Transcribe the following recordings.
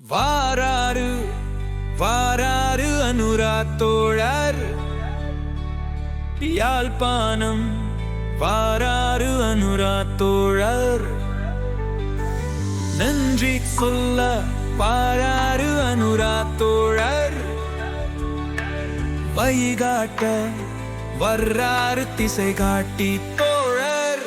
வாராறு வாராறு அனுரா தோழர். யாழ்ப்பாணம் வாராறு அனுரா தோழர். நன்றி சொல்ல வாராரு அனுரா தோழர். வைகாட்ட வர்றாறு திசை காட்டி தோழர்.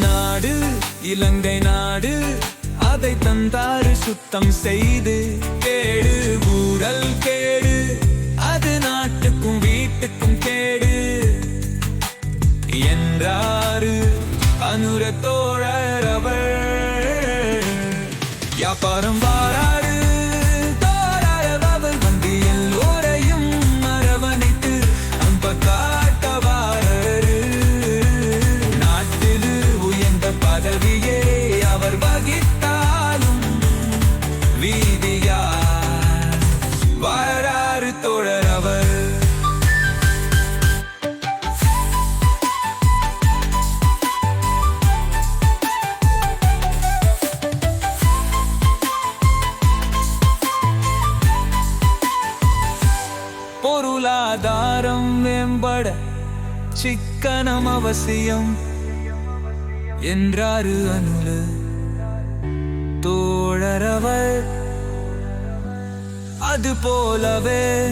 நாடு இலங்கை நாடு அதை தந்தாறு சுத்தம் செய்து கேடு ஊரல் கேடு. அது நாட்டுக்கும் வீட்டுக்கும் கேடு. என்றாரு அனுர தோழர் அவர் வியாபாரம் பொருளாதாரம் மேம்பட சிக்கனம் அவசியம். என்றாரு அனுரு தோழரவர். அது போலவே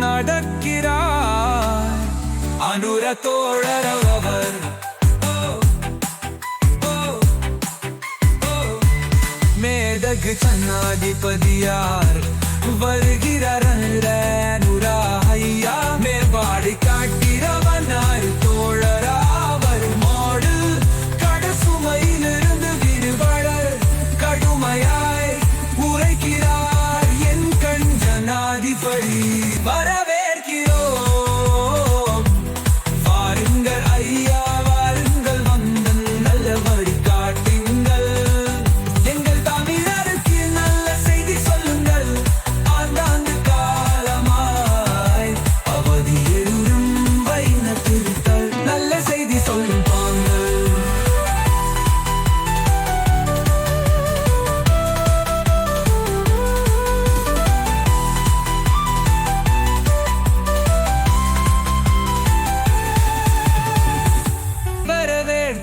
நடக்கிறார் அனுர தோழரவர். மேதகு சன்னாதிபதியார் வருகிறார் ஜனாதிபதி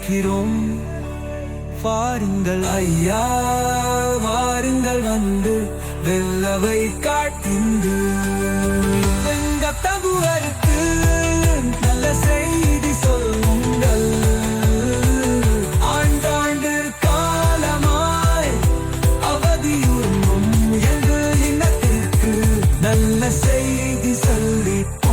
வரவேற்கிறோம் வாருங்கள். ஐயா வாருங்கள் வந்து வெள்ளவை காட்டிந்து எங்க தகுவருக்கு நல்ல செய்தி சொல்லுங்கள். ஆண்டாண்டு காலமாய் அவதியுறும் எங்கள் இனத்திற்கு நல்ல செய்தி சொல்லிட்டு